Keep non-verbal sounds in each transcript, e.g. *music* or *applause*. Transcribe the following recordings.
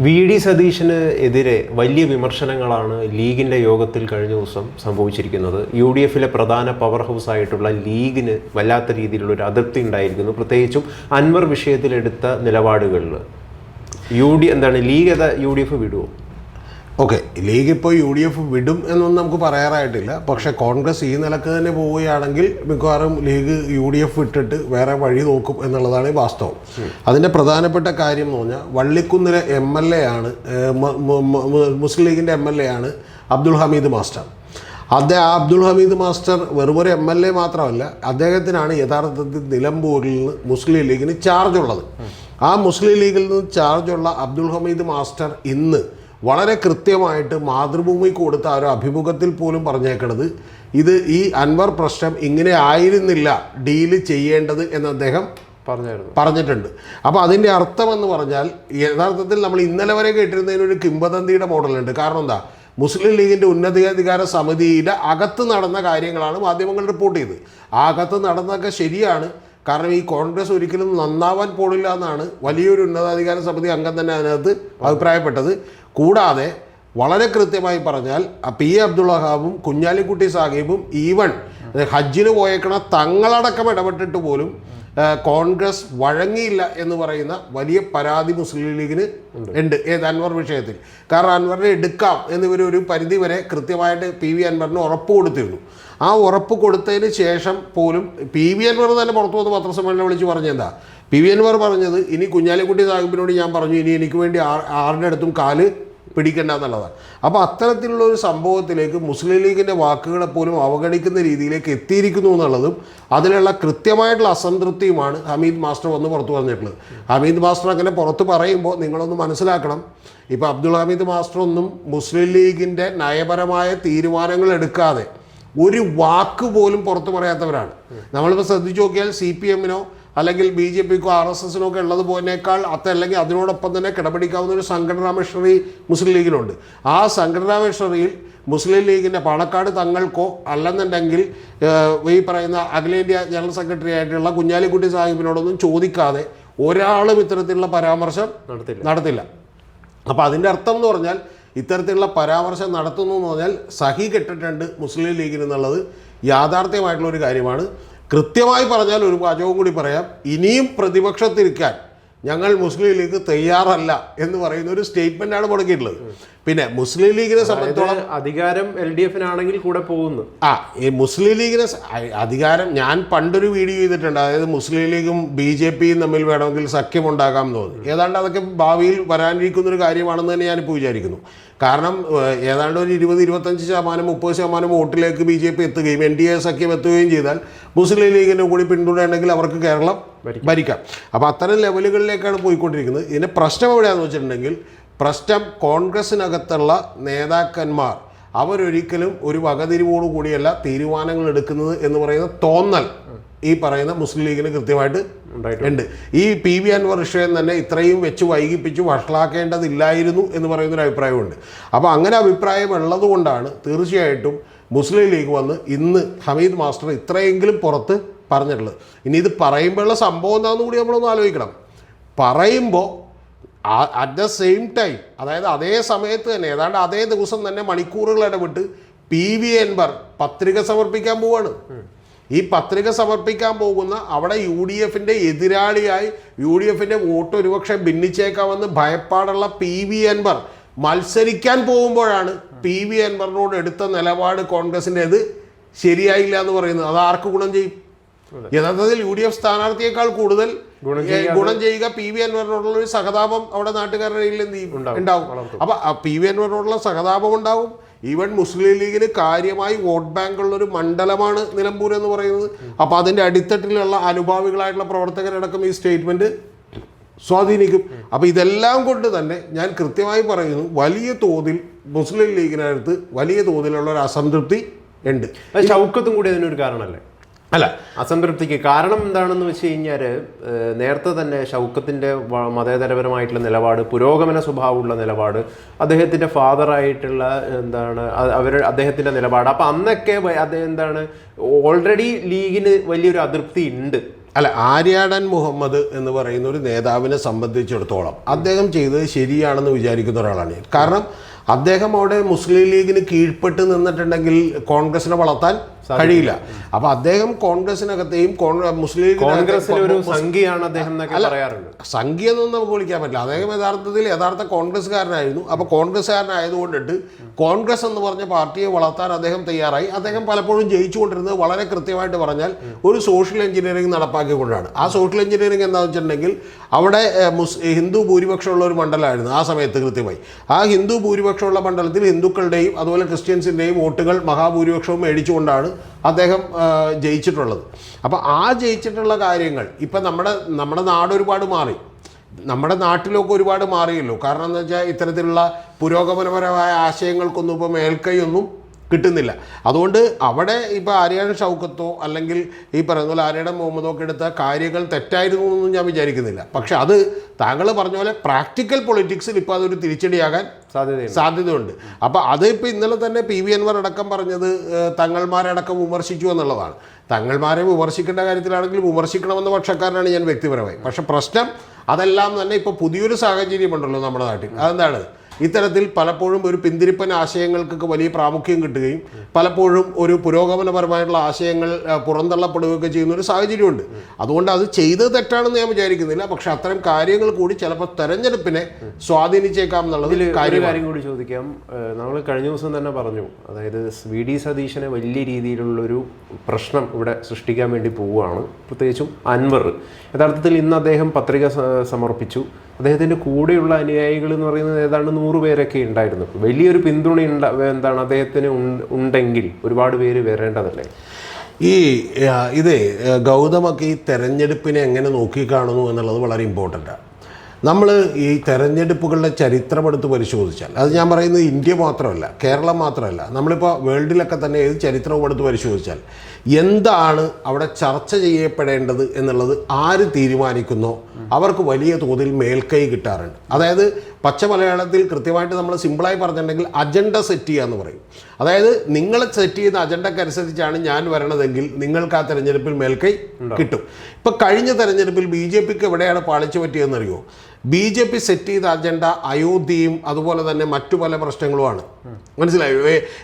V D സതീശന് എതിരെ വലിയ വിമർശനങ്ങളാണ് ലീഗിന്റെ യോഗത്തിൽ കഴിഞ്ഞ ദിവസം സംഭവിച്ചിരിക്കുന്നത്. യു ഡി എഫിലെ പ്രധാന പവർ ഹൗസ് ആയിട്ടുള്ള ലീഗിന് വല്ലാത്ത രീതിയിലുള്ള ഒരു അതൃപ്തി ഉണ്ടായിരിക്കുന്നു. പ്രത്യേകിച്ചും അൻവർ വിഷയത്തിലെടുത്ത നിലപാടുകളിൽ യു ഡി എന്താണ് ലീഗ് യു ഡി എഫ് വിടുവോ? ഓക്കെ ലീഗ് ഇപ്പോൾ യു ഡി എഫ് വിടും എന്നൊന്നും നമുക്ക് പറയാറായിട്ടില്ല. പക്ഷെ കോൺഗ്രസ് ഈ നിലയ്ക്ക് തന്നെ പോവുകയാണെങ്കിൽ മിക്കവാറും ലീഗ് യു ഡി എഫ് വിട്ടിട്ട് വേറെ വഴി നോക്കും എന്നുള്ളതാണ് വാസ്തവം. അതിന്റെ പ്രധാനപ്പെട്ട കാര്യം എന്ന് പറഞ്ഞാൽ വള്ളിക്കുന്നിലെ എം എൽ എ ആണ് മുസ്ലിം ലീഗിന്റെ എം എൽ എ ആണ് അബ്ദുൾ ഹമീദ് മാസ്റ്റർ. അദ്ദേഹം അബ്ദുൾ ഹമീദ് മാസ്റ്റർ വെറും ഒരു എം എൽ എ മാത്രമല്ല അദ്ദേഹത്തിനാണ് യഥാർത്ഥത്തിൽ നിലമ്പൂരിൽ നിന്ന് മുസ്ലിം ലീഗിന് ചാർജ് ഉള്ളത്. ആ മുസ്ലിം ലീഗിൽ നിന്ന് ചാർജ് ഉള്ള അബ്ദുൾ ഹമീദ് മാസ്റ്റർ ഇന്ന് വളരെ കൃത്യമായിട്ട് മാതൃഭൂമി കൊടുത്ത ആ ഒരു അഭിമുഖത്തിൽ പോലും പറഞ്ഞേക്കണത് ഇത് ഈ അൻവർ പ്രശ്നം ഇങ്ങനെ ആയിരുന്നില്ല ഡീൽ ചെയ്യേണ്ടത് എന്ന് അദ്ദേഹം പറഞ്ഞായിരുന്നു. പറഞ്ഞിട്ടുണ്ട്. അപ്പോൾ അതിന്റെ അർത്ഥം എന്ന് പറഞ്ഞാൽ യഥാർത്ഥത്തിൽ നമ്മൾ ഇന്നലെ വരെ കേട്ടിരുന്നതിനൊരു കിംബദന്തിയുടെ മോഡലുണ്ട്. കാരണം എന്താ? മുസ്ലിം ലീഗിന്റെ ഉന്നതാധികാര സമിതിയുടെ അകത്ത് നടന്ന കാര്യങ്ങളാണ് മാധ്യമങ്ങൾ റിപ്പോർട്ട് ചെയ്തത്. ആ അകത്ത് നടന്നതൊക്കെ ശരിയാണ്. കാരണം ഈ കോൺഗ്രസ് ഒരിക്കലും നന്നാവാൻ പോണില്ല എന്നാണ് വലിയൊരു ഉന്നതാധികാര സമിതി അംഗം തന്നെ അതിനകത്ത് അഭിപ്രായപ്പെട്ടത്. കൂടാതെ വളരെ കൃത്യമായി പറഞ്ഞാൽ പി എ അബ്ദുൾ വഹാബും കുഞ്ഞാലിക്കുട്ടി സാഹിബും ഈവൺ ഹജ്ജിന് പോയേക്കണ തങ്ങളടക്കം ഇടപെട്ടിട്ട് പോലും കോൺഗ്രസ് വഴങ്ങിയില്ല എന്ന് പറയുന്ന വലിയ പരാതി മുസ്ലിം ലീഗിന് ഉണ്ട്. ഏത് അൻവർ വിഷയത്തിൽ. കാരണം അൻവറിനെ എടുക്കാം എന്നിവർ ഒരു പരിധി വരെ കൃത്യമായിട്ട് പി വി അൻവറിന് ഉറപ്പ് കൊടുത്തിരുന്നു. ആ ഉറപ്പ് കൊടുത്തതിന് ശേഷം പോലും പി വി അൻവർ തന്നെ പുറത്തു വന്ന് പത്രസമ്മേളനം വിളിച്ച് പറഞ്ഞെന്താ പി വി അൻവർ പറഞ്ഞത് ഇനി കുഞ്ഞാലിക്കുട്ടി സാഹിബിനോട് ഞാൻ പറഞ്ഞു ഇനി എനിക്ക് വേണ്ടി ആർ ആറിന്റെ അടുത്തും കാൽ പിടിക്കേണ്ട എന്നുള്ളതാണ്. അപ്പോൾ അത്തരത്തിലുള്ള ഒരു സംഭവത്തിലേക്ക് മുസ്ലിം ലീഗിന്റെ വാക്കുകളെ പോലും അവഗണിക്കുന്ന രീതിയിലേക്ക് എത്തിയിരിക്കുന്നു എന്നുള്ളതും അതിലുള്ള കൃത്യമായിട്ടുള്ള അസംതൃപ്തിയുമാണ് ഹമീദ് മാസ്റ്റർ വന്ന് പുറത്തു പറഞ്ഞിട്ടുള്ളത്. ഹമീദ് മാസ്റ്റർ അങ്ങനെ പുറത്ത് പറയുമ്പോൾ നിങ്ങളൊന്ന് മനസ്സിലാക്കണം ഇപ്പോൾ അബ്ദുൾ ഹമീദ് മാസ്റ്റർ ഒന്നും മുസ്ലിം ലീഗിന്റെ നയപരമായ തീരുമാനങ്ങൾ എടുക്കാതെ ഒരു വാക്ക് പോലും പുറത്തു പറയാത്തവരാണ്. നമ്മളിപ്പോൾ ശ്രദ്ധിച്ചു നോക്കിയാൽ സി പി എമ്മിനോ അല്ലെങ്കിൽ ബി ജെ പിക്കോ ആർ എസ് എസിനോ ഒക്കെ ഉള്ളത് പോലെക്കാൾ അത്ത അല്ലെങ്കിൽ അതിനോടൊപ്പം തന്നെ കിടപിടിക്കാവുന്ന ഒരു സംഘടനാ മിഷണറി മുസ്ലിം ലീഗിനുണ്ട് ആ സംഘടനാ മിഷണറിയിൽ മുസ്ലിം ലീഗിന്റെ പാണക്കാട് തങ്ങൾക്കോ അല്ലെന്നുണ്ടെങ്കിൽ ഈ പറയുന്ന അഖിലേന്ത്യാ ജനറൽ സെക്രട്ടറി ആയിട്ടുള്ള കുഞ്ഞാലിക്കുട്ടി സാഹിബിനോടൊന്നും ചോദിക്കാതെ ഒരാളും ഇത്തരത്തിലുള്ള പരാമർശം നടത്തില്ല. നടത്തില്ല. അപ്പോൾ അതിന്റെ അർത്ഥം എന്ന് പറഞ്ഞാൽ ഇത്തരത്തിലുള്ള പരാമർശം നടത്തുന്നു എന്ന് പറഞ്ഞാൽ സഹി കെട്ടിട്ടുണ്ട് മുസ്ലിം ലീഗിന് എന്നുള്ളത് യാഥാർത്ഥ്യമായിട്ടുള്ള ഒരു കാര്യമാണ്. കൃത്യമായി പറഞ്ഞാൽ ഒരു വാചകവും കൂടി പറയാം. ഇനിയും പ്രതിപക്ഷത്തിരിക്കാൻ ഞങ്ങൾ മുസ്ലിം ലീഗ് തയ്യാറല്ല എന്ന് പറയുന്ന ഒരു സ്റ്റേറ്റ്മെന്റ് ആണ് മുടക്കിയിട്ടുള്ളത്. പിന്നെ മുസ്ലിം ലീഗിനെ സംബന്ധിച്ചോളം അധികാരം എൽ ഡി എഫിനാണെങ്കിൽ കൂടെ പോകുന്നു. ആ ഈ മുസ്ലിം ലീഗിനെ അധികാരം ഞാൻ പണ്ടൊരു വീഡിയോ ചെയ്തിട്ടുണ്ട്. അതായത് മുസ്ലിം ലീഗും ബി ജെ പിയും തമ്മിൽ വേണമെങ്കിൽ സഖ്യമുണ്ടാകാം എന്ന് തോന്നി ഏതാണ്ട് അതൊക്കെ ഭാവിയിൽ വരാനിരിക്കുന്ന ഒരു കാര്യമാണെന്ന് തന്നെ ഞാനിപ്പോൾ വിചാരിക്കുന്നു. കാരണം ഏതാണ്ട് ഒരു ഇരുപത് ഇരുപത്തഞ്ച് ശതമാനം മുപ്പത് ശതമാനം വോട്ടിലേക്ക് ബി ജെ പി എത്തുകയും എൻ ഡി എ സഖ്യം എത്തുകയും ചെയ്താൽ മുസ്ലിം ലീഗിന്റെ കൂടി പിന്തുണയുണ്ടെങ്കിൽ അവർക്ക് കേരളം ഭരിക്കാം. അപ്പോൾ അത്തരം ലെവലുകളിലേക്കാണ് പോയിക്കൊണ്ടിരിക്കുന്നത്. ഇതിന്റെ പ്രശ്നം എവിടെയാണെന്ന് വെച്ചിട്ടുണ്ടെങ്കിൽ പ്രശ്നം കോൺഗ്രസിനകത്തുള്ള നേതാക്കന്മാർ അവരൊരിക്കലും ഒരു വകതിരിവോടു കൂടിയല്ല തീരുമാനങ്ങൾ എടുക്കുന്നത് എന്ന് പറയുന്ന തോന്നൽ ഈ പറയുന്ന മുസ്ലിം ലീഗിന് കൃത്യമായിട്ട് ഉണ്ട്. ഈ പി വി അൻവർ വിഷയം തന്നെ ഇത്രയും വെച്ച് വൈകിപ്പിച്ച് വഷളാക്കേണ്ടതില്ലായിരുന്നു എന്ന് പറയുന്നൊരു അഭിപ്രായമുണ്ട്. അപ്പോൾ അങ്ങനെ അഭിപ്രായം ഉള്ളതുകൊണ്ടാണ് തീർച്ചയായിട്ടും മുസ്ലിം ലീഗ് വന്ന് ഇന്ന് ഹമീദ് മാസ്റ്റർ ഇത്രയെങ്കിലും പുറത്ത് പറഞ്ഞിട്ടുള്ളത്. ഇനി ഇത് പറയുമ്പോഴുള്ള സംഭവം എന്താണെന്ന് കൂടി നമ്മളൊന്ന് ആലോചിക്കണം. പറയുമ്പോൾ അറ്റ് ദ സെയിം ടൈം അതായത് അതേ സമയത്ത് തന്നെ ഏതാണ്ട് അതേ ദിവസം തന്നെ മണിക്കൂറുകൾ ഇടപെട്ട് പി വി എൻബർ പത്രിക സമർപ്പിക്കാൻ പോവാണ്. ഈ പത്രിക സമർപ്പിക്കാൻ പോകുന്ന അവിടെ യു ഡി എഫിന്റെ എതിരാളിയായി യു ഡി എഫിന്റെ വോട്ട് ഒരുപക്ഷെ ഭിന്നിച്ചേക്കാമെന്ന് ഭയപ്പാടുള്ള പി വി എൻബർ മത്സരിക്കാൻ പോകുമ്പോഴാണ് പി വി എൻബറിനോട് എടുത്ത നിലപാട് കോൺഗ്രസിന്റെത് ശരിയായില്ല എന്ന് പറയുന്നത്. അത് ആർക്ക് ഗുണം ചെയ്യും? യഥാർത്ഥത്തിൽ യു ഡി എഫ് സ്ഥാനാർത്ഥിയേക്കാൾ കൂടുതൽ ഗുണം ചെയ്യുക പി വി അൻവറിനോടുള്ള ഒരു സഹതാപം അവിടെ നാട്ടുകാരുടെ എന്ത് ഉണ്ടാവും. അപ്പൊ പി വി അൻവറിനോടുള്ള സഹതാപം ഉണ്ടാവും. ഈവൻ മുസ്ലിം ലീഗിന് കാര്യമായി വോട്ട് ബാങ്ക് ഉള്ള ഒരു മണ്ഡലമാണ് നിലമ്പൂർ എന്ന് പറയുന്നത്. അപ്പൊ അതിന്റെ അടിത്തട്ടിലുള്ള അനുഭാവികളായിട്ടുള്ള പ്രവർത്തകരടക്കം ഈ സ്റ്റേറ്റ്മെന്റ് സ്വാധീനിക്കും. അപ്പൊ ഇതെല്ലാം കൊണ്ട് തന്നെ ഞാൻ കൃത്യമായി പറയുന്നു വലിയ തോതിൽ മുസ്ലിം ലീഗിനടുത്ത് വലിയ തോതിലുള്ള ഒരു അസംതൃപ്തി ഉണ്ട്. ഷൗക്കത്തും കൂടി അതിനൊരു കാരണമല്ലേ? അല്ല. അസംതൃപ്തിക്ക് കാരണം എന്താണെന്ന് വെച്ച് കഴിഞ്ഞാൽ നേരത്തെ തന്നെ ഷൗക്കത്തിന്റെ മതേതരപരമായിട്ടുള്ള നിലപാട് പുരോഗമന സ്വഭാവമുള്ള നിലപാട് അദ്ദേഹത്തിന്റെ ഫാദറായിട്ടുള്ള എന്താണ് അവർ അദ്ദേഹത്തിന്റെ നിലപാട്. അപ്പം അന്നൊക്കെ അദ്ദേഹം എന്താണ് ഓൾറെഡി ലീഗിന് വലിയൊരു അതൃപ്തി ഉണ്ട്. അല്ല ആര്യാടൻ മുഹമ്മദ് എന്ന് പറയുന്ന ഒരു നേതാവിനെ സംബന്ധിച്ചിടത്തോളം അദ്ദേഹം ചെയ്തത് ശരിയാണെന്ന് വിചാരിക്കുന്ന ഒരാളാണ്. കാരണം അദ്ദേഹം അവിടെ മുസ്ലിം ലീഗിന് കീഴ്പ്പെട്ട് നിന്നിട്ടുണ്ടെങ്കിൽ കോൺഗ്രസിനെ വളർത്താൻ കഴിയില്ല. അപ്പൊ അദ്ദേഹം കോൺഗ്രസിനകത്തെയും കോൺ- മുസ്ലിം കോൺഗ്രസിലെ ഒരു സംഖ്യയാണ് അദ്ദേഹം പറയാറുണ്ട്. സംഖ്യ എന്നൊന്നും നമുക്ക് വിളിക്കാൻ പറ്റില്ല. അദ്ദേഹം യഥാർത്ഥത്തിൽ യഥാർത്ഥ കോൺഗ്രസ്സുകാരനായിരുന്നു. അപ്പൊ കോൺഗ്രസ്സുകാരനായതുകൊണ്ടിട്ട് കോൺഗ്രസ് എന്ന് പറഞ്ഞ പാർട്ടിയെ വളർത്താൻ അദ്ദേഹം തയ്യാറായി. അദ്ദേഹം പലപ്പോഴും ജയിച്ചുകൊണ്ടിരുന്നത് വളരെ കൃത്യമായിട്ട് പറഞ്ഞാൽ ഒരു സോഷ്യൽ എഞ്ചിനീയറിംഗ് നടപ്പാക്കിക്കൊണ്ടാണ്. ആ സോഷ്യൽ എഞ്ചിനീയറിംഗ് എന്താണെന്ന് വെച്ചിട്ടുണ്ടെങ്കിൽ അവിടെ ഹിന്ദു ഭൂരിപക്ഷമുള്ള ഒരു മണ്ഡലമായിരുന്നു ആ സമയത്ത് കൃത്യമായി. ആ ഹിന്ദു ഭൂരിപക്ഷമുള്ള മണ്ഡലത്തിൽ ഹിന്ദുക്കളുടെയും അതുപോലെ ക്രിസ്ത്യൻസിന്റെയും വോട്ടുകൾ മഹാഭൂരിപക്ഷവും മേടിച്ചുകൊണ്ടാണ് അദ്ദേഹം ജയിച്ചിട്ടുള്ളത്. അപ്പോൾ ആ ജയിച്ചിട്ടുള്ള കാര്യങ്ങൾ ഇപ്പം നമ്മുടെ നമ്മുടെ നാട് ഒരുപാട് മാറി. നമ്മുടെ നാട്ടിലൊക്കെ ഒരുപാട് മാറിയല്ലോ. കാരണം എന്ന് വെച്ചാൽ ഇത്തരത്തിലുള്ള പുരോഗമനപരമായ ആശയങ്ങൾക്കൊന്നും ഇപ്പോൾ മേൽക്കൈയൊന്നും കിട്ടുന്നില്ല. അതുകൊണ്ട് അവിടെ ഇപ്പോൾ ആര്യാടൻ ഷൗക്കത്തോ അല്ലെങ്കിൽ ഈ പറയുന്ന പോലെ ആര്യയുടെ മുഹമ്മദോ ഒക്കെ എടുത്ത കാര്യങ്ങൾ തെറ്റായിരുന്നു എന്നൊന്നും ഞാൻ വിചാരിക്കുന്നില്ല. പക്ഷെ അത് താങ്കൾ പറഞ്ഞ പോലെ പ്രാക്ടിക്കൽ പൊളിറ്റിക്സിൽ ഇപ്പോൾ അതൊരു തിരിച്ചടിയാകാൻ സാധ്യത സാധ്യതയുണ്ട്. അപ്പോൾ അത് ഇപ്പോൾ ഇന്നലെ തന്നെ പി വി അൻവർ അടക്കം പറഞ്ഞത് തങ്ങൾമാരടക്കം വിമർശിച്ചു എന്നുള്ളതാണ്. തങ്ങൾമാരെ വിമർശിക്കേണ്ട കാര്യത്തിലാണെങ്കിൽ വിമർശിക്കണമെന്ന പക്ഷക്കാരനാണ് ഞാൻ വ്യക്തിപരമായി. പക്ഷെ പ്രശ്നം അതെല്ലാം തന്നെ ഇപ്പോൾ പുതിയൊരു സാഹചര്യമുണ്ടല്ലോ നമ്മുടെ നാട്ടിൽ. അതെന്താണ്? ഇത്തരത്തിൽ പലപ്പോഴും ഒരു പിന്തിരിപ്പൻ ആശയങ്ങൾക്കൊക്കെ വലിയ പ്രാമുഖ്യം കിട്ടുകയും പലപ്പോഴും ഒരു പുരോഗമനപരമായിട്ടുള്ള ആശയങ്ങൾ പുറന്തള്ളപ്പെടുകയൊക്കെ ചെയ്യുന്ന ഒരു സാഹചര്യമുണ്ട്. അതുകൊണ്ട് അത് ചെയ്തത് തെറ്റാണെന്ന് ഞാൻ വിചാരിക്കുന്നില്ല. പക്ഷെ അത്തരം കാര്യങ്ങൾ കൂടി ചിലപ്പോൾ തെരഞ്ഞെടുപ്പിനെ സ്വാധീനിച്ചേക്കാം എന്നുള്ളത് കാര്യം കൂടി ചോദിക്കാം. നമ്മൾ കഴിഞ്ഞ ദിവസം തന്നെ പറഞ്ഞു. അതായത് വി ഡി സതീശനെ വലിയ രീതിയിലുള്ളൊരു പ്രശ്നം ഇവിടെ സൃഷ്ടിക്കാൻ വേണ്ടി പോവുകയാണ്. പ്രത്യേകിച്ചും അൻവർ. യഥാർത്ഥത്തിൽ ഇന്ന് അദ്ദേഹം പത്രിക സമർപ്പിച്ചു. അദ്ദേഹത്തിന്റെ കൂടെയുള്ള അനുയായികൾ എന്ന് പറയുന്നത് ഏതാണ്ട് നൂറ് പേരൊക്കെ ഉണ്ടായിരുന്നു. വലിയൊരു പിന്തുണ ഉണ്ട എന്താണ് അദ്ദേഹത്തിന് ഉണ്ടെങ്കിൽ ഒരുപാട് പേര് വരേണ്ടതല്ലേ? ഈ ഇത് ഗൗതമൊക്കെ ഈ തെരഞ്ഞെടുപ്പിനെ എങ്ങനെ നോക്കിക്കാണുന്നു എന്നുള്ളത് വളരെ ഇമ്പോർട്ടന്റാണ് നമ്മൾ ഈ തെരഞ്ഞെടുപ്പുകളുടെ ചരിത്രം എടുത്ത് പരിശോധിച്ചാൽ അത് ഞാൻ പറയുന്നത് ഇന്ത്യ മാത്രമല്ല കേരളം മാത്രമല്ല നമ്മളിപ്പോൾ വേൾഡിലൊക്കെ തന്നെ ഏത് ചരിത്രവും എടുത്ത് പരിശോധിച്ചാൽ എന്താണ് അവിടെ ചർച്ച ചെയ്യപ്പെടേണ്ടത് എന്നുള്ളത് ആര് തീരുമാനിക്കുന്നോ അവർക്ക് വലിയ തോതിൽ മേൽക്കൈ കിട്ടാറുണ്ട്. അതായത് പച്ച മലയാളത്തിൽ കൃത്യമായിട്ട് നമ്മൾ സിമ്പിളായി പറഞ്ഞിട്ടുണ്ടെങ്കിൽ അജണ്ട സെറ്റ് ചെയ്യുക എന്ന് പറയും. അതായത് നിങ്ങൾ സെറ്റ് ചെയ്യുന്ന അജണ്ടക്കനുസരിച്ചാണ് ഞാൻ വരണതെങ്കിൽ നിങ്ങൾക്ക് ആ തെരഞ്ഞെടുപ്പിൽ മേൽക്കൈ കിട്ടും. ഇപ്പൊ കഴിഞ്ഞ തെരഞ്ഞെടുപ്പിൽ ബി ജെ പിക്ക് എവിടെയാണ് പാളിച്ചു പറ്റിയതെന്നറിയോ? ബി ജെ പി സെറ്റ് ചെയ്ത അജണ്ട അയോധ്യയും അതുപോലെ തന്നെ മറ്റു പല പ്രശ്നങ്ങളുമാണ്. മനസ്സിലായോ?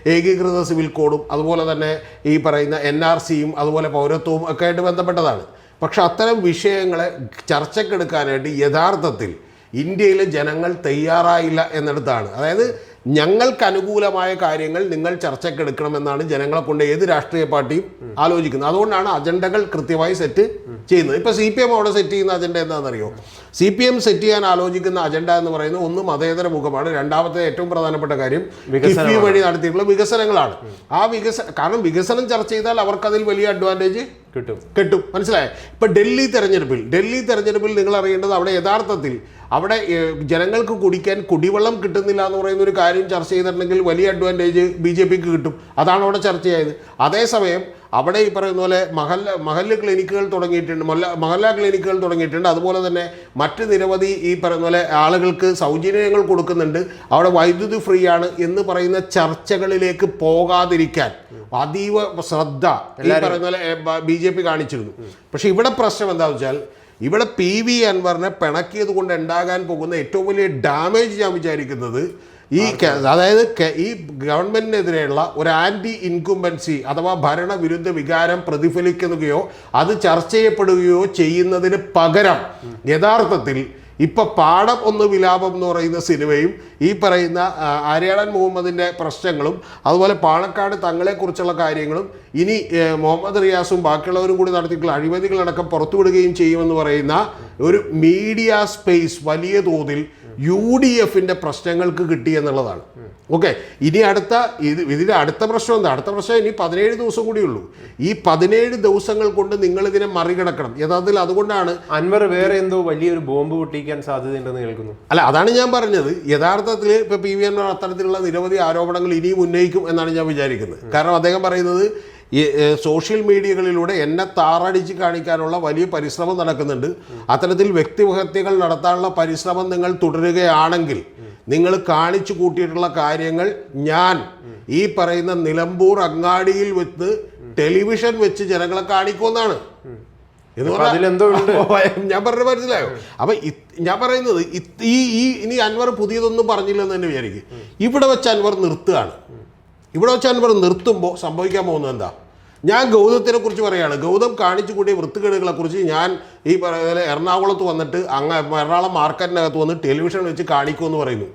ഏകീകൃത സിവിൽ കോഡും അതുപോലെ തന്നെ ഈ പറയുന്ന എൻ ആർ സിയും അതുപോലെ പൗരത്വവും ഒക്കെ ആയിട്ട് ബന്ധപ്പെട്ടതാണ്. പക്ഷെ അത്തരം വിഷയങ്ങളെ ചർച്ചക്കെടുക്കാനായിട്ട് യഥാർത്ഥത്തിൽ ഇന്ത്യയിലെ ജനങ്ങൾ തയ്യാറായില്ല എന്നിടത്താണ്. അതായത് ഞങ്ങൾക്ക് അനുകൂലമായ കാര്യങ്ങൾ നിങ്ങൾ ചർച്ചക്കെടുക്കണമെന്നാണ് ജനങ്ങളെ കൊണ്ട് ഏത് രാഷ്ട്രീയ പാർട്ടിയും ആലോചിക്കുന്നത്. അതുകൊണ്ടാണ് അജണ്ടകൾ കൃത്യമായി സെറ്റ് ചെയ്യുന്നത്. ഇപ്പൊ സി പി എം അവിടെ സെറ്റ് ചെയ്യുന്ന അജണ്ട എന്താണെന്നറിയോ? സി പി എം സെറ്റ് ചെയ്യാൻ ആലോചിക്കുന്ന അജണ്ട എന്ന് പറയുന്നത് ഒന്ന് മതേതര മുഖമാണ്. രണ്ടാമത്തെ ഏറ്റവും പ്രധാനപ്പെട്ട കാര്യം കിഫ്ബി വഴി നടത്തിയിട്ടുള്ള വികസനങ്ങളാണ്. ആ വികസന കാരണം വികസനം ചർച്ച ചെയ്താൽ അവർക്കതിൽ വലിയ അഡ്വാന്റേജ് കിട്ടും. കിട്ടും. മനസ്സിലായോ? ഇപ്പൊ ഡൽഹി തെരഞ്ഞെടുപ്പിൽ ഡൽഹി തെരഞ്ഞെടുപ്പിൽ നിങ്ങൾ അറിയേണ്ടത് അവിടെ യഥാർത്ഥത്തിൽ അവിടെ ജനങ്ങൾക്ക് കുടിക്കാൻ കുടിവെള്ളം കിട്ടുന്നില്ല എന്ന് പറയുന്ന ഒരു കാര്യം ചർച്ച ചെയ്തിട്ടുണ്ടെങ്കിൽ വലിയ അഡ്വാന്റേജ് ബി ജെ പിക്ക് കിട്ടും. അതാണ് അവിടെ ചർച്ചയായത്. അതേസമയം അവിടെ ഈ പറയുന്ന പോലെ മഹല്ല മഹല്ല് ക്ലിനിക്കുകൾ തുടങ്ങിയിട്ടുണ്ട് മൊല്ല മഹല്ല ക്ലിനിക്കുകൾ തുടങ്ങിയിട്ടുണ്ട്. അതുപോലെ തന്നെ മറ്റ് നിരവധി ഈ പറയുന്ന പോലെ ആളുകൾക്ക് സൗജന്യങ്ങൾ കൊടുക്കുന്നുണ്ട്. അവിടെ വൈദ്യുതി ഫ്രീ ആണ് എന്ന് പറയുന്ന ചർച്ചകളിലേക്ക് പോകാതിരിക്കാൻ അതീവ ശ്രദ്ധ ഈ പറയുന്ന പോലെ ബി ജെ പി കാണിച്ചിരുന്നു. പക്ഷേ ഇവിടെ പ്രശ്നം എന്താണെന്ന് വെച്ചാൽ ഇവിടെ പി വി അൻവറിനെ പിണക്കിയത് കൊണ്ട് ഉണ്ടാകാൻ പോകുന്ന ഏറ്റവും വലിയ ഡാമേജ് ഞാൻ വിചാരിക്കുന്നത് ഈ അതായത് ഈ ഗവൺമെന്റിനെതിരെയുള്ള ഒരു ആന്റി ഇൻകുംബൻസി അഥവാ ഭരണവിരുദ്ധ വികാരം പ്രതിഫലിക്കുകയോ അത് ചർച്ച ചെയ്യപ്പെടുകയോ ചെയ്യുന്നതിന് പകരം യഥാർത്ഥത്തിൽ ഇപ്പൊ പാഠം ഒന്ന് വിലാപം എന്ന് പറയുന്ന സിനിമയും ഈ പറയുന്ന ആര്യാടൻ മുഹമ്മദിന്റെ പ്രശ്നങ്ങളും അതുപോലെ പാണക്കാട് തങ്ങളെക്കുറിച്ചുള്ള കാര്യങ്ങളും ഇനി മുഹമ്മദ് റിയാസും ബാക്കിയുള്ളവരും കൂടി നടത്തിയിട്ടുള്ള അഴിമതികളടക്കം പുറത്തുവിടുകയും ചെയ്യുമെന്ന് പറയുന്ന ഒരു മീഡിയ സ്പേസ് വലിയ തോതിൽ യു ഡി എഫിന്റെ പ്രശ്നങ്ങൾക്ക് കിട്ടി എന്നുള്ളതാണ്. ഓക്കെ ഇനി അടുത്ത ഇത് ഇതിന്റെ അടുത്ത പ്രശ്നം എന്താ? അടുത്ത പ്രശ്നം ഇനി പതിനേഴ് ദിവസം കൂടിയുള്ളൂ ഈ പതിനേഴ് ദിവസങ്ങൾ കൊണ്ട് നിങ്ങൾ ഇതിനെ മറികടക്കണം. യഥാർത്ഥത്തിൽ അതുകൊണ്ടാണ് അൻവർ വേറെ എന്തോ വലിയൊരു ബോംബ് പൊട്ടിക്കാൻ സാധ്യതയുണ്ടെന്ന് കേൾക്കുന്നു. അല്ല അതാണ് ഞാൻ പറഞ്ഞത്. യഥാർത്ഥത്തിൽ ഇപ്പൊ പി വി എൻ അത്തരത്തിലുള്ള നിരവധി ആരോപണങ്ങൾ ഇനിയും ഉന്നയിക്കും എന്നാണ് ഞാൻ വിചാരിക്കുന്നത്. കാരണം അദ്ദേഹം പറയുന്നത് ഈ സോഷ്യൽ മീഡിയകളിലൂടെ എന്നെ താറടിച്ച് കാണിക്കാനുള്ള വലിയ പരിശ്രമം നടക്കുന്നുണ്ട്. അത്തരത്തിൽ വ്യക്തിഹത്യകൾ നടത്താനുള്ള പരിശ്രമം നിങ്ങൾ തുടരുകയാണെങ്കിൽ നിങ്ങൾ കാണിച്ചു കൂട്ടിയിട്ടുള്ള കാര്യങ്ങൾ ഞാൻ ഈ പറയുന്ന നിലമ്പൂർ അങ്ങാടിയിൽ വെച്ച് ടെലിവിഷൻ വെച്ച് ജനങ്ങളെ കാണിക്കുമെന്നാണ്. *laughs* ഞാൻ പറഞ്ഞ മനസ്സിലായോ? അപ്പൊ ഞാൻ പറയുന്നത് ഈ ഈ ഇനി അൻവർ പുതിയതൊന്നും പറഞ്ഞില്ലെന്ന് തന്നെ വിചാരിക്കും. ഇവിടെ വെച്ച് അൻവർ നിർത്തുകയാണ്. ഇവിടെ വെച്ച് അൻവർ നിർത്തുമ്പോൾ സംഭവിക്കാൻ പോകുന്നത് എന്താ? ഞാൻ ഗൗതത്തിനെ കുറിച്ച് പറയുകയാണ് ഗൗതം കാണിച്ചു കൂടിയ വൃത്തികേടുകളെ കുറിച്ച് ഞാൻ ഈ പറയുന്ന എറണാകുളത്ത് വന്നിട്ട് അങ്ങ് എറണാകുളം മാർക്കറ്റിനകത്ത് വന്ന് ടെലിവിഷൻ വെച്ച് കാണിക്കുമെന്ന് പറയുന്നു.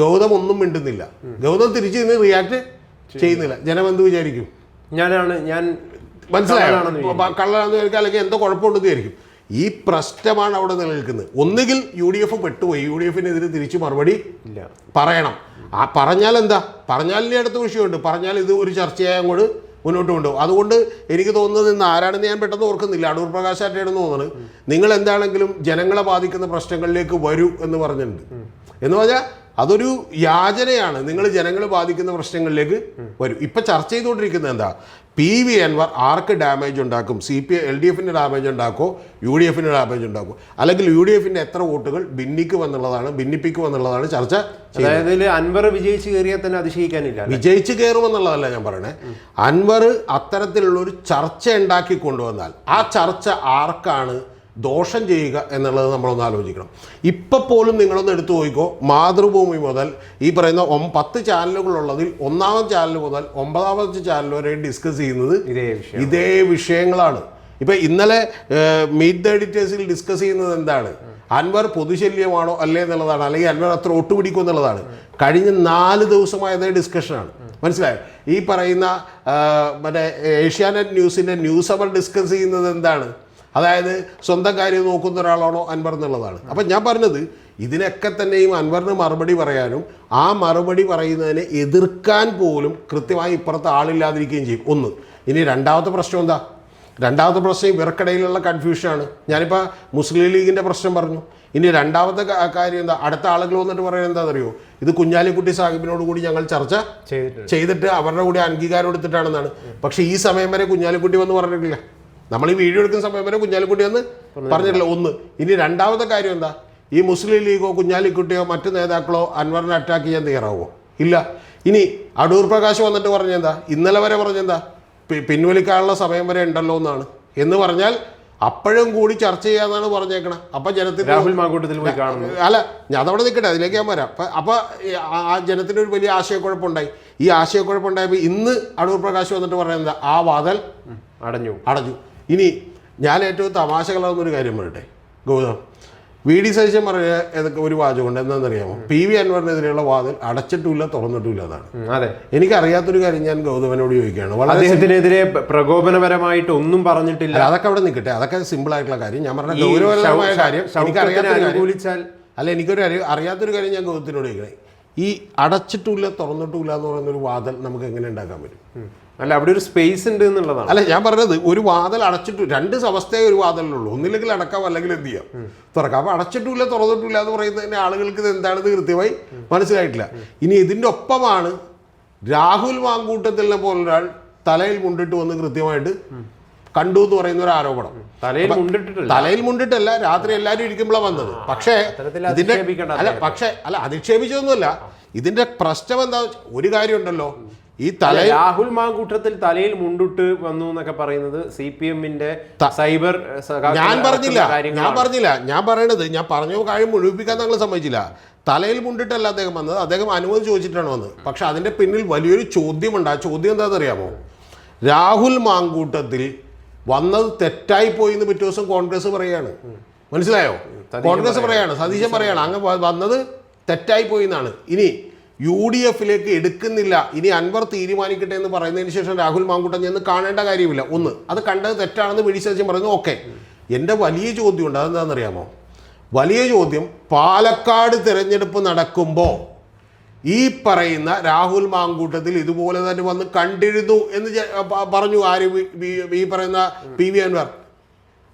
ഗൗതം ഒന്നും മിണ്ടുന്നില്ല. ഗൗതം തിരിച്ചു നിന്ന് റിയാക്ട് ചെയ്യുന്നില്ല. ജനം എന്ത് വിചാരിക്കും? ഞാനാണ് ഞാൻ മനസ്സിലായോ? കള്ളനാണെന്ന് വിചാരിക്കുക അല്ലെങ്കിൽ എന്തോ കുഴപ്പമുണ്ടെന്ന് വിചാരിക്കും. ഈ പ്രശ്നമാണ് അവിടെ നിലനിൽക്കുന്നത്. ഒന്നുകിൽ യു ഡി എഫ് പെട്ടുപോയി. യു ഡി എഫിനെതിരെ തിരിച്ച് മറുപടി ഇല്ല. പറയണം. ആ പറഞ്ഞാൽ എന്താ? പറഞ്ഞാലിന്റെ അടുത്ത വിഷയമുണ്ട്. പറഞ്ഞാൽ ഇത് ഒരു ചർച്ചയായി അങ്ങോട്ട് മുന്നോട്ട് കൊണ്ടുപോകും. അതുകൊണ്ട് എനിക്ക് തോന്നുന്നത് ഇന്ന് ആരാണെന്ന് ഞാൻ പെട്ടെന്ന് ഓർക്കുന്നില്ല. അടൂർ പ്രകാശ് ആറ്റയാണെന്ന് തോന്നുന്നത് നിങ്ങൾ എന്താണെങ്കിലും ജനങ്ങളെ ബാധിക്കുന്ന പ്രശ്നങ്ങളിലേക്ക് വരൂ എന്ന് പറഞ്ഞിട്ടുണ്ട്. എന്ന് പറഞ്ഞാൽ അതൊരു യാചനയാണ്. നിങ്ങൾ ജനങ്ങളെ ബാധിക്കുന്ന പ്രശ്നങ്ങളിലേക്ക് വരും. ഇപ്പം ചർച്ച ചെയ്തുകൊണ്ടിരിക്കുന്നത് എന്താ? പി വി അൻവർ ആർക്ക് ഡാമേജ് ഉണ്ടാക്കും? സി പി എൽ ഡി എഫിന് ഡാമേജ് ഉണ്ടാക്കുമോ യു ഡി എഫിന് ഡാമേജ് ഉണ്ടാക്കും? അല്ലെങ്കിൽ യു ഡി എഫിന്റെ എത്ര വോട്ടുകൾ ഭിന്നിക്കുമെന്നുള്ളതാണ് ഭിന്നിപ്പിക്കുമെന്നുള്ളതാണ് ചർച്ച അതായത് അൻവർ വിജയിച്ച് കയറിയാൽ തന്നെ അതിശയിക്കാനില്ല? വിജയിച്ച് കയറുമെന്നുള്ളതല്ല ഞാൻ പറയണേ. അൻവർ അത്തരത്തിലുള്ള ഒരു ചർച്ച ഉണ്ടാക്കി കൊണ്ടുവന്നാൽ ആ ചർച്ച ആർക്കാണ് ദോഷം ചെയ്യുക എന്നുള്ളത് നമ്മളൊന്ന് ആലോചിക്കണം. ഇപ്പം പോലും നിങ്ങളൊന്ന് എടുത്തു നോക്കിക്കോ മാതൃഭൂമി മുതൽ ഈ പറയുന്ന ഒം- പത്ത് ചാനലുകളുള്ളതിൽ ഒന്നാമത്തെ ചാനൽ മുതൽ ഒമ്പതാമത്തെ ചാനൽ വരെ ഡിസ്കസ് ചെയ്യുന്നത് ഇതേ വിഷയം. ഇതേ വിഷയങ്ങളാണ്. ഇപ്പം ഇന്നലെ മീറ്റ് ദ എഡിറ്റേഴ്സിൽ ഡിസ്കസ് ചെയ്യുന്നത് എന്താണ്? അൻവർ പൊതുശല്യമാണോ അല്ലേ എന്നുള്ളതാണ്. അല്ലെങ്കിൽ അൻവർ അത്ര ഒട്ടുപിടിക്കും എന്നുള്ളതാണ്. കഴിഞ്ഞ നാല് ദിവസമായതേ ഡിസ്കഷനാണ് മനസ്സിലായോ? ഈ പറയുന്ന മറ്റേ ഏഷ്യാനെറ്റ് ന്യൂസിന്റെ ന്യൂസ് അവർ ഡിസ്കസ് ചെയ്യുന്നത് എന്താണ്? അതായത് സ്വന്തം കാര്യം നോക്കുന്ന ഒരാളാണോ അൻവർ എന്നുള്ളതാണ്. അപ്പം ഞാൻ പറഞ്ഞത് ഇതിനൊക്കെ തന്നെയും അൻവറിന് മറുപടി പറയാനും ആ മറുപടി പറയുന്നതിനെ എതിർക്കാൻ പോലും കൃത്യമായി ഇപ്പുറത്ത് ആളില്ലാതിരിക്കുകയും ചെയ്യും. ഒന്ന് ഇനി രണ്ടാമത്തെ പ്രശ്നം എന്താ? രണ്ടാമത്തെ പ്രശ്നം ഇവർക്കിടയിലുള്ള കൺഫ്യൂഷനാണ്. ഞാനിപ്പോൾ മുസ്ലിം ലീഗിന്റെ പ്രശ്നം പറഞ്ഞു. ഇനി രണ്ടാമത്തെ കാര്യം എന്താ? അടുത്ത ആളുകൾ വന്നിട്ട് പറയുന്നത് എന്താണെന്നറിയോ? ഇത് കുഞ്ഞാലിക്കുട്ടി സാഹിബിനോട് കൂടി ഞങ്ങൾ ചർച്ച ചെയ്തിട്ട് ചെയ്തിട്ട് അവരുടെ കൂടി അംഗീകാരം എടുത്തിട്ടാണെന്നാണ്. പക്ഷേ ഈ സമയം വരെ കുഞ്ഞാലിക്കുട്ടി വന്ന് പറഞ്ഞിട്ടില്ല. നമ്മൾ ഈ വീഡിയോ എടുക്കുന്ന സമയം വരെ കുഞ്ഞാലിക്കുട്ടി എന്ന് പറഞ്ഞിട്ടില്ല. ഒന്ന്. ഇനി രണ്ടാമത്തെ കാര്യം എന്താ? ഈ മുസ്ലിം ലീഗോ കുഞ്ഞാലിക്കുട്ടിയോ മറ്റ് നേതാക്കളോ അൻവറിനെ അറ്റാക്ക് ചെയ്യാൻ തയ്യാറാവുമോ ഇല്ല. ഇനി അടൂർ പ്രകാശ് വന്നിട്ട് പറഞ്ഞെന്താ ഇന്നലെ വരെ പറഞ്ഞെന്താ പിൻവലിക്കാനുള്ള സമയം വരെ ഉണ്ടല്ലോ എന്നാണ്. എന്ന് പറഞ്ഞാൽ അപ്പോഴും കൂടി ചർച്ച ചെയ്യാന്നാണ് പറഞ്ഞേക്കണം. അപ്പൊ ജനത്തിന് രാഹുൽ മാങ്കൂട്ടത്തിൽ പോയി കാണുന്നു. അല്ല ഞാൻ അവിടെ നിൽക്കട്ടെ അതിലേക്ക് ഞാൻ വരാം. അപ്പൊ ആ- ആ ജനത്തിന് ഒരു വലിയ ആശയക്കുഴപ്പമുണ്ടായി. ഈ ആശയക്കുഴപ്പമുണ്ടായപ്പോൾ ഇന്ന് അടൂർ പ്രകാശ് വന്നിട്ട് പറയുന്നത് ആ വാതൽ അടഞ്ഞു. അടഞ്ഞു. ഇനി ഞാൻ ഏറ്റവും തമാശ ഒരു കാര്യം പറയട്ടെ. ഗൗതം വി ഡി സതീശൻ പറഞ്ഞ ഏതൊക്കെ ഒരു വാചകമുണ്ട്? എന്താണെന്നറിയാമോ? പി വി അൻവറിനെതിരെയുള്ള വാതിൽ അടച്ചിട്ടില്ല തുറന്നിട്ടില്ല അതാണ് അതെ. എനിക്കറിയാത്തൊരു കാര്യം ഞാൻ ഗൗതമനോട് ചോദിക്കുകയാണ്. അദ്ദേഹത്തിനെതിരെ പ്രകോപനപരമായിട്ട് ഒന്നും പറഞ്ഞിട്ടില്ല. അതൊക്കെ അവിടെ നിൽക്കട്ടെ. അതൊക്കെ സിമ്പിൾ ആയിട്ടുള്ള കാര്യം. ഞാൻ പറഞ്ഞ ഗൗരവപരമായ കാര്യം എനിക്കറിയാത്ത അനുകൂലിച്ചാൽ അല്ല എനിക്കൊരു അറിയ അറിയാത്തൊരു കാര്യം ഞാൻ ഗൗതത്തിനോട് ചോദിക്കണേ. ഈ അടച്ചിട്ടില്ല തുറന്നിട്ടില്ല എന്ന് പറയുന്ന ഒരു വാതിൽ നമുക്ക് എങ്ങനെ ഉണ്ടാക്കാൻ പറ്റും. അല്ല അവിടെ ഒരു സ്പേസ് ഉണ്ട് എന്നുള്ളതാണ്. അല്ല ഞാൻ പറഞ്ഞത് ഒരു വാതിൽ അടച്ചിട്ടു രണ്ട് അവസ്ഥയെ ഒരു വാതിലുള്ളൂ. ഒന്നില്ലെങ്കിൽ അടക്കാം അല്ലെങ്കിൽ എന്ത് ചെയ്യാം? തുറക്കാം. അപ്പൊ അടച്ചിട്ടില്ല തുറന്നിട്ടില്ല എന്ന് പറയുന്നതിന് ആളുകൾക്ക് ഇത് എന്താണെന്ന് കൃത്യമായി മനസ്സിലായിട്ടില്ല. ഇനി ഇതിന്റെ ഒപ്പമാണ് രാഹുൽ മാങ്കൂട്ടത്തിനെ പോലൊരാൾ തലയിൽ മുണ്ടിട്ട് വന്ന് കൃത്യമായിട്ട് കണ്ടു എന്ന് പറയുന്ന ഒരു ആരോപണം. തലയിൽ മുണ്ടിട്ടില്ല തലയിൽ മുണ്ടിട്ടല്ല രാത്രി എല്ലാരും ഇരിക്കുമ്പോഴാണ് വന്നത്. പക്ഷേ ഇതിന്റെ അല്ല പക്ഷേ അല്ല അധിക്ഷേപിച്ചതൊന്നുമല്ല. ഇതിന്റെ പ്രശ്നം എന്താ ഒരു കാര്യമുണ്ടല്ലോ. ഈ തല രാഹുൽ മാങ്കൂട്ടത്തിൽ തലയിൽ മുണ്ടിട്ട് വന്നു എന്നൊക്കെ പറയുന്നത് സി പി എമ്മിന്റെ സൈബർ ഞാൻ പറഞ്ഞില്ല ഞാൻ പറഞ്ഞില്ല ഞാൻ പറയണത് ഞാൻ പറഞ്ഞ കാര്യം മുഴുവിപ്പിക്കാൻ ഞങ്ങൾ സമ്മതിച്ചില്ല. തലയിൽ മുണ്ടിട്ടല്ല അദ്ദേഹം വന്നത് അദ്ദേഹം അനുമതി ചോദിച്ചിട്ടാണ് വന്നത്. പക്ഷെ അതിന്റെ പിന്നിൽ വലിയൊരു ചോദ്യമുണ്ട്. ആ ചോദ്യം എന്താണെന്ന് അറിയാമോ രാഹുൽ മാങ്കൂട്ടത്തിൽ വന്നത് തെറ്റായി പോയി എന്ന് പിറ്റേ ദിവസം കോൺഗ്രസ് പറയാണ് മനസ്സിലായോ? കോൺഗ്രസ് പറയാണ്. സതീശൻ പറയാണ് അങ്ങ് വന്നത് തെറ്റായി പോയി എന്നാണ്. ഇനി യു ഡി എഫിലേക്ക് എടുക്കുന്നില്ല. ഇനി അൻവർ തീരുമാനിക്കട്ടെ എന്ന് പറയുന്നതിന് ശേഷം രാഹുൽ മാങ്കുട്ടൻ ചെന്ന് കാണേണ്ട കാര്യമില്ല. ഒന്ന് അത് കണ്ടത് തെറ്റാണെന്ന് വി പറയുന്നു ഓക്കെ. എന്റെ വലിയ ചോദ്യമുണ്ട്. അതെന്താണെന്നറിയാമോ? വലിയ ചോദ്യം പാലക്കാട് തിരഞ്ഞെടുപ്പ് നടക്കുമ്പോൾ ഈ പറയുന്ന രാഹുൽ മാങ്കൂട്ടത്തിൽ ഇതുപോലെ തന്നെ വന്ന് കണ്ടിരുന്നു എന്ന് പറഞ്ഞു ആര്? ഈ പറയുന്ന പി വി അൻവർ.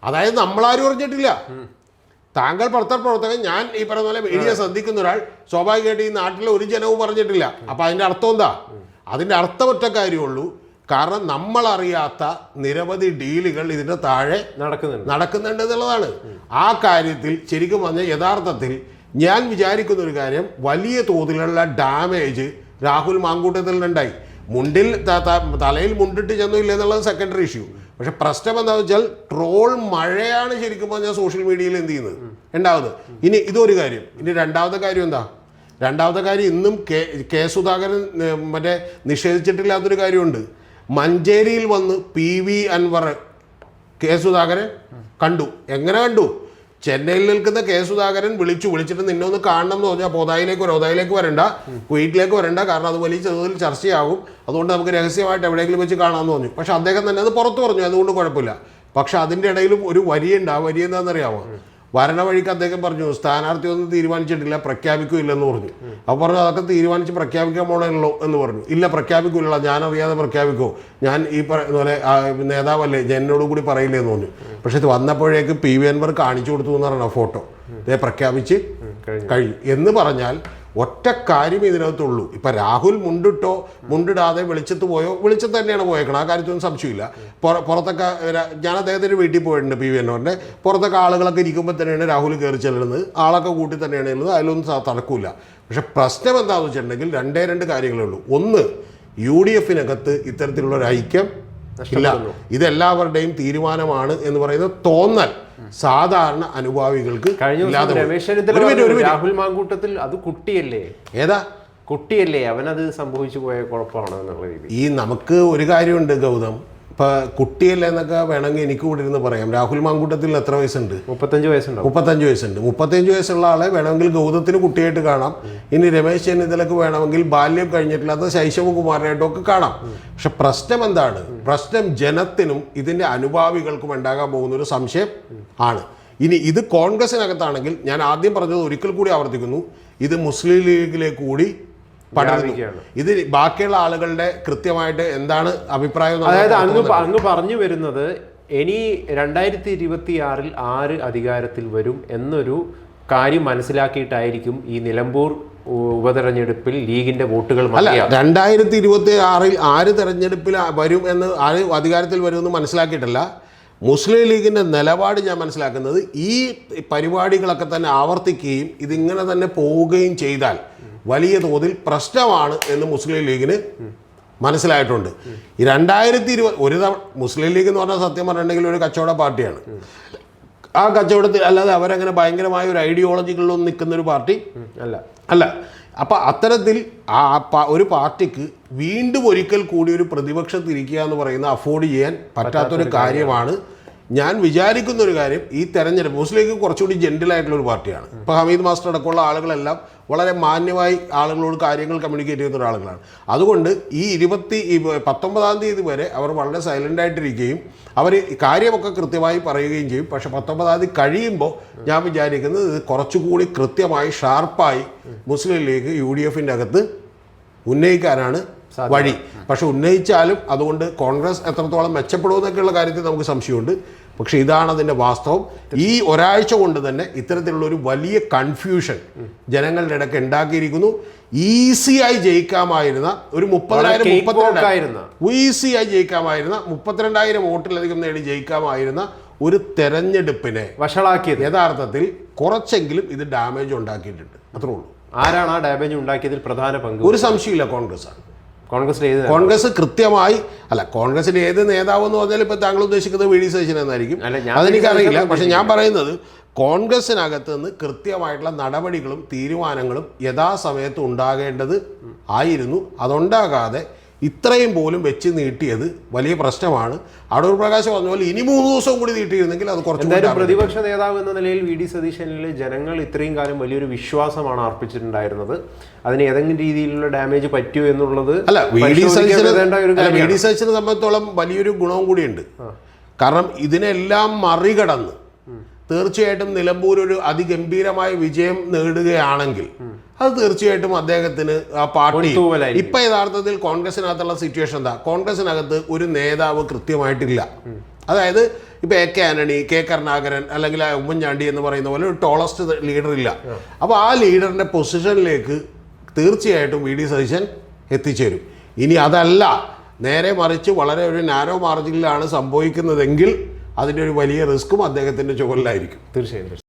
അതായത് നമ്മളാരും അറിഞ്ഞിട്ടില്ല. താങ്കൾ പത്രപ്രവർത്തകൻ ഞാൻ ഈ പറയുന്ന പോലെ മീഡിയ ശ്രദ്ധിക്കുന്ന ഒരാൾ സ്വാഭാവികമായിട്ട് ഈ നാട്ടിലെ ഒരു ജനവും പറഞ്ഞിട്ടില്ല. അപ്പൊ അതിന്റെ അർത്ഥം എന്താ? അതിന്റെ അർത്ഥം ഒറ്റ കാര്യമുള്ളൂ. കാരണം നമ്മൾ അറിയാത്ത നിരവധി ഡീലുകൾ ഇതിന്റെ താഴെ നടക്കുന്നുണ്ട്. നടക്കുന്നുണ്ട് എന്നുള്ളതാണ്. ആ കാര്യത്തിൽ ശരിക്കും പറഞ്ഞ യഥാർത്ഥത്തിൽ ഞാൻ വിചാരിക്കുന്ന ഒരു കാര്യം വലിയ തോതിലുള്ള ഡാമേജ് രാഹുൽ മാങ്കൂട്ടത്തിൽ മാങ്കൂട്ടത്തിലുണ്ടായി മുണ്ടിൽ തലയിൽ മുണ്ടിട്ട് ചെന്നില്ല എന്നുള്ളത് സെക്കൻഡറി ഇഷ്യൂ പക്ഷെ പ്രശ്നം എന്താണെന്ന് വെച്ചാൽ ട്രോൾ മഴയാണ് ശരിക്കും പറഞ്ഞാൽ സോഷ്യൽ മീഡിയയിൽ എന്ത് ചെയ്യുന്നത്? ഉണ്ടാവുന്നത്. ഇനി ഇതൊരു കാര്യം. ഇനി രണ്ടാമത്തെ കാര്യം എന്താ? രണ്ടാമത്തെ കാര്യം ഇന്നും കെ കെ സുധാകരൻ മറ്റേ നിഷേധിച്ചിട്ടില്ലാത്തൊരു കാര്യമുണ്ട്. മഞ്ചേരിയിൽ വന്ന് P V Anwar K Sudhakaran കണ്ടു. എങ്ങനെ കണ്ടു? ചെന്നൈയിൽ നിൽക്കുന്ന കെ സുധാകരൻ വിളിച്ചു വിളിച്ചിട്ട് നിന്നെ ഒന്ന് കാണണം എന്ന് പറഞ്ഞാൽ പോതായിലേക്ക് വരാം ഒതായിലേക്ക് വരണ്ട കുവൈറ്റിലേക്ക് വരണ്ട കാരണം അത് വലിയ ചെറുതിൽ ചർച്ചയാകും. അതുകൊണ്ട് നമുക്ക് രഹസ്യമായിട്ട് എവിടെയെങ്കിലും വെച്ച് കാണാമെന്ന് പറഞ്ഞു. പക്ഷെ അദ്ദേഹം തന്നെ അത് പുറത്തു പറഞ്ഞു അതുകൊണ്ട് കുഴപ്പമില്ല. പക്ഷെ അതിന്റെ ഇടയിലും ഒരു വരിയുണ്ട്. ആ വരി എന്താണെന്നറിയാമോ? വരണ വഴിക്ക് അദ്ദേഹം പറഞ്ഞു സ്ഥാനാർത്ഥി ഒന്നും തീരുമാനിച്ചിട്ടില്ല പ്രഖ്യാപിക്കൂലെന്ന് പറഞ്ഞു. അപ്പോൾ പറഞ്ഞു അതൊക്കെ തീരുമാനിച്ച് പ്രഖ്യാപിക്കാൻ പോണല്ലോ എന്ന് പറഞ്ഞു. ഇല്ല പ്രഖ്യാപിക്കില്ല ഞാൻ അറിയാതെ പ്രഖ്യാപിക്കോ. ഞാൻ ഈ പോലെ നേതാവല്ലേ എന്നോട് കൂടി പറയില്ലേ എന്ന് പറഞ്ഞു. പക്ഷെ ഇത് വന്നപ്പോഴേക്ക് പി വി അൻവർ കാണിച്ചു കൊടുത്തു എന്ന് പറഞ്ഞ ഫോട്ടോ. ഇതേ പ്രഖ്യാപിച്ച് കഴിഞ്ഞു. എന്ന് പറഞ്ഞാൽ ഒറ്റ കാര്യം ഇതിനകത്തുള്ളൂ. ഇപ്പൊ രാഹുൽ മുണ്ടിട്ടോ മുണ്ടിടാതെ വെളിച്ചത്ത് പോയോ വെളിച്ചത്ത് തന്നെയാണ് പോയേക്കണം ആ കാര്യത്തിലൊന്നും സംശയമില്ല. പുറ- പുറത്തൊക്കെ ഞാൻ അദ്ദേഹത്തിന്റെ വീട്ടിൽ പോയിട്ടുണ്ട് പി വി എന്നോറിന്റെ പുറത്തൊക്കെ ആളുകളൊക്കെ ഇരിക്കുമ്പോൾ തന്നെയാണ് രാഹുൽ കയറി ചെല്ലുന്നത്. ആളൊക്കെ കൂട്ടി തന്നെയാണ് ഉള്ളത് അതിലൊന്നും തർക്കമില്ല. പക്ഷെ പ്രശ്നം എന്താണെന്ന് വെച്ചിട്ടുണ്ടെങ്കിൽ രണ്ടേ രണ്ട് കാര്യങ്ങളേ ഉള്ളൂ. ഒന്ന് യു ഡി എഫിനകത്ത് ഇത്തരത്തിലുള്ള ഒരു ഐക്യം. ഇല്ല. ഇതെല്ലാവരുടെയും തീരുമാനമാണ് എന്ന് പറയുന്നത് തോന്നൽ. സാധാരണ അനുഭാവികൾക്ക്. രാഹുൽ മാങ്കൂട്ടത്തിൽ അത് കുട്ടിയല്ലേ? ഏതാ? കുട്ടിയല്ലേ. അവനത് സംഭവിച്ചു പോയ കുഴപ്പമാണ് എന്നുള്ള രീതി. ഈ നമുക്ക് ഒരു കാര്യമുണ്ട് ഗൗതം. ഇപ്പൊ കുട്ടിയല്ല എന്നൊക്കെ വേണമെങ്കിൽ എനിക്ക് കൂടി ഇരുന്ന് പറയാം. രാഹുൽ മാങ്കൂട്ടത്തിൽ എത്ര വയസ്സുണ്ട്? മുപ്പത്തഞ്ച് വയസ്സുണ്ട് മുപ്പത്തഞ്ച് വയസ്സുണ്ട്. മുപ്പത്തഞ്ച് വയസ്സുള്ള ആളെ വേണമെങ്കിൽ ഗൗതത്തിന് കുട്ടിയായിട്ട് കാണാം. ഇനി രമേശ് ചെന്നിത്തലക്ക് വേണമെങ്കിൽ ബാല്യം കഴിഞ്ഞിട്ടില്ലാത്ത ശൈശവകുമാരനായിട്ടും ഒക്കെ കാണാം. പക്ഷെ പ്രശ്നം എന്താണ്? പ്രശ്നം ജനത്തിനും ഇതിന്റെ അനുഭാവികൾക്കും ഉണ്ടാകാൻ പോകുന്ന ഒരു സംശയം ആണ്. ഇനി ഇത് കോൺഗ്രസിനകത്താണെങ്കിൽ ഞാൻ ആദ്യം പറഞ്ഞത് ഒരിക്കൽ കൂടി ആവർത്തിക്കുന്നു. ഇത് മുസ്ലിം ലീഗിലേക്ക് കൂടി വ്യാപിക്കുകയാണ്. ഇത് ബാക്കിയുള്ള ആളുകളുടെ കൃത്യമായിട്ട് എന്താണ് അഭിപ്രായം അതായത് അങ്ങ്. അങ്ങ് പറഞ്ഞു വരുന്നത് ഇനി രണ്ടായിരത്തി ഇരുപത്തി ആറിൽ ആര് അധികാരത്തിൽ വരും എന്നൊരു കാര്യം മനസ്സിലാക്കിയിട്ടായിരിക്കും ഈ നിലമ്പൂർ ഉപതെരഞ്ഞെടുപ്പിൽ ലീഗിന്റെ വോട്ടുകൾ അല്ല രണ്ടായിരത്തി ഇരുപത്തി ആറിൽ ആര് തെരഞ്ഞെടുപ്പിൽ വരും എന്ന് ആര് അധികാരത്തിൽ വരുമെന്ന് മനസ്സിലാക്കിയിട്ടില്ല മുസ്ലിം ലീഗിന്റെ നിലപാട് ഞാൻ മനസ്സിലാക്കുന്നത് ഈ പരിപാടികളൊക്കെ തന്നെ ആവർത്തിക്കുകയും ഇതിങ്ങനെ തന്നെ പോവുകയും ചെയ്താൽ വലിയ തോതിൽ പ്രശ്നമാണ് എന്ന് മുസ്ലിം ലീഗിന് മനസ്സിലായിട്ടുണ്ട്. ഈ രണ്ടായിരത്തി ഇരുപത് ഒരു തവണ മുസ്ലിം ലീഗ് എന്ന് പറഞ്ഞാൽ സത്യം പറഞ്ഞിട്ടുണ്ടെങ്കിൽ ഒരു കച്ചവട പാർട്ടിയാണ്. ആ കച്ചവടത്തിൽ അല്ലാതെ അവരങ്ങനെ ഭയങ്കരമായ ഒരു ഐഡിയോളജികളിലൊന്നും നിൽക്കുന്ന ഒരു പാർട്ടി അല്ല. അല്ല. അപ്പൊ അത്തരത്തിൽ ആ ഒരു പാർട്ടിക്ക് വീണ്ടും ഒരിക്കൽ കൂടി ഒരു പ്രതിപക്ഷത്തിരിക്കുക എന്ന് പറയുന്ന അഫോർഡ് ചെയ്യാൻ പറ്റാത്തൊരു കാര്യമാണ് ഞാൻ വിചാരിക്കുന്ന ഒരു കാര്യം ഈ തെരഞ്ഞെടുപ്പ് മുസ്ലിം ലീഗ് കുറച്ചുകൂടി ജെന്റിൽ ആയിട്ടുള്ള ഒരു പാർട്ടിയാണ്. ഇപ്പൊ ഹമീദ് മാസ്റ്റർ അടക്കമുള്ള ആളുകളെല്ലാം വളരെ മാന്യമായി ആളുകളോട് കാര്യങ്ങൾ കമ്മ്യൂണിക്കേറ്റ് ചെയ്യുന്ന ഒരാളുകളാണ്. അതുകൊണ്ട് ഈ ഇരുപത്തി പത്തൊമ്പതാം തീയതി വരെ അവർ വളരെ സൈലന്റ് ആയിട്ടിരിക്കുകയും അവർ കാര്യമൊക്കെ കൃത്യമായി പറയുകയും ചെയ്യും. പക്ഷേ പത്തൊമ്പതാം തീയതി കഴിയുമ്പോൾ ഞാൻ വിചാരിക്കുന്നത് ഇത് കുറച്ചുകൂടി കൃത്യമായി ഷാർപ്പായി മുസ്ലിം ലീഗ് യു ഡി എഫിന്റെ അകത്ത് ഉന്നയിക്കാനാണ് വഴി. പക്ഷെ ഉന്നയിച്ചാലും അതുകൊണ്ട് കോൺഗ്രസ് എത്രത്തോളം മെച്ചപ്പെടുമെന്നൊക്കെയുള്ള കാര്യത്തിൽ നമുക്ക് സംശയമുണ്ട്. പക്ഷെ ഇതാണ് അതിന്റെ വാസ്തവം. ഈ ഒരാഴ്ച കൊണ്ട് തന്നെ ഇത്തരത്തിലുള്ള ഒരു വലിയ കൺഫ്യൂഷൻ ജനങ്ങളുടെ ഇടയ്ക്ക് ഉണ്ടാക്കിയിരിക്കുന്നു. ഈസിയായി ജയിക്കാമായിരുന്ന ഒരു മുപ്പതിനായിരം cake walk മുപ്പത്തിരണ്ട് ആയിരുന്ന. ഈസിയായി ജയിക്കാമായിരുന്ന മുപ്പത്തിരണ്ടായിരം വോട്ടിലധികം നേടി ജയിക്കാമായിരുന്ന ഒരു തെരഞ്ഞെടുപ്പിനെ വഷളാക്കിയത്. യഥാർത്ഥത്തിൽ കുറച്ചെങ്കിലും ഇത് ഡാമേജ് ഉണ്ടാക്കിയിട്ടുണ്ട്. അത്രേ ഉള്ളൂ. ആരാണ് ആ ഡാമേജ് ഉണ്ടാക്കിയതിൽ പ്രധാന പങ്ക് ഒരു സംശയമില്ല കോൺഗ്രസ് ആണ് കോൺഗ്രസ് കോൺഗ്രസ് കൃത്യമായി അല്ല കോൺഗ്രസിന്റെ ഏത് നേതാവ് എന്ന് പറഞ്ഞാൽ ഇപ്പൊ താങ്കൾ ഉദ്ദേശിക്കുന്നത് വി ഡി സതീശൻ എന്നായിരിക്കും. അതെനിക്കറിയില്ല പക്ഷെ ഞാൻ പറയുന്നത് കോൺഗ്രസിനകത്ത് നിന്ന് കൃത്യമായിട്ടുള്ള നടപടികളും തീരുമാനങ്ങളും യഥാസമയത്ത് ഉണ്ടാകേണ്ടത് ആയിരുന്നു. അതുണ്ടാകാതെ ഇത്രയും പോലും വെച്ച് നീട്ടിയത് വലിയ പ്രശ്നമാണ്. അടൂർ പ്രകാശ് പറഞ്ഞ പോലെ ഇനി മൂന്ന് ദിവസവും കൂടി നീട്ടിയിരുന്നെങ്കിൽ അത് കുറച്ച് പ്രതിപക്ഷ നേതാവ് എന്ന നിലയിൽ വി ഡി സതീശനിൽ ജനങ്ങൾ ഇത്രയും കാലം വലിയൊരു വിശ്വാസമാണ് അർപ്പിച്ചിട്ടുണ്ടായിരുന്നത്. അതിന് ഏതെങ്കിലും രീതിയിലുള്ള ഡാമേജ് പറ്റിയോ എന്നുള്ളത് അല്ല വി ഡി സതീശന് വി ഡി സതീശനെ സംബന്ധിച്ചോളം വലിയൊരു ഗുണവും കൂടിയുണ്ട്. കാരണം ഇതിനെല്ലാം മറികടന്ന് തീർച്ചയായിട്ടും നിലമ്പൂർ ഒരു അതിഗംഭീരമായ വിജയം നേടുകയാണെങ്കിൽ അത് തീർച്ചയായിട്ടും അദ്ദേഹത്തിന് ആ പാർട്ടി. ഇപ്പൊ യഥാർത്ഥത്തിൽ കോൺഗ്രസിനകത്തുള്ള സിറ്റുവേഷൻ എന്താ? കോൺഗ്രസിനകത്ത് ഒരു നേതാവ് കൃത്യമായിട്ടില്ല. അതായത് ഇപ്പൊ A K Antony K Karunakaran അല്ലെങ്കിൽ ആ ഉമ്മൻചാണ്ടി എന്ന് പറയുന്ന പോലെ ഒരു ടോളസ്റ്റ് ലീഡർ ഇല്ല. അപ്പൊ ആ ലീഡറിന്റെ പൊസിഷനിലേക്ക് തീർച്ചയായിട്ടും വി ഡി സതീശൻ എത്തിച്ചേരും. ഇനി അതല്ല നേരെ മറിച്ച് വളരെ ഒരു നാരോ മാർജിനിലാണ് സംഭവിക്കുന്നതെങ്കിൽ അതിന്റെ ഒരു വലിയ റിസ്ക്കും അദ്ദേഹത്തിന്റെ ചുവലിലായിരിക്കും തീർച്ചയായും.